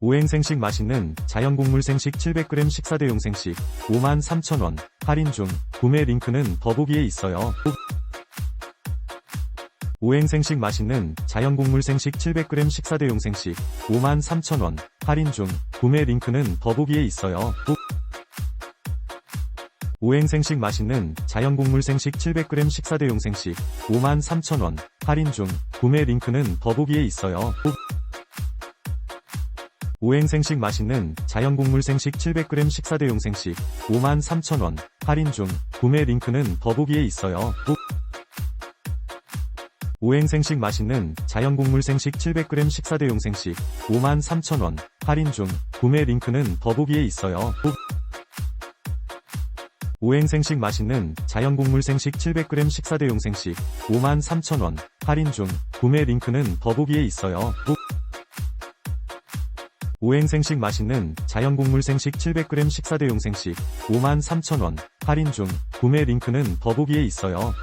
오행생식 맛있는 자연곡물 생식 700g 식사대용 생식 53,000원 할인 중 구매 링크는 더보기에 있어요. 오행생식 맛있는 자연곡물 생식 700g 식사대용 생식 53,000원 할인 중 구매 링크는 더보기에 있어요. 오행생식 맛있는 자연곡물 생식 700g 식사대용 생식 53,000원 할인 중 구매 링크는 더보기에 있어요. 오행생식 맛있는 자연곡물 생식 700g 식사대용 생식 53,000원 할인 중 구매 링크는 더보기에 있어요. 오행생식 맛있는 자연곡물 생식 700g 식사대용 생식 53,000원 할인 중 구매 링크는 더보기에 있어요. 오행생식 맛있는 자연곡물 생식 700g 식사대용 생식 53,000원 할인 중 구매 링크는 더보기에 있어요. 오행생식 맛있는 자연곡물 생식 700g 식사대용 생식 53,000원. 할인 중. 구매 링크는 더보기에 있어요.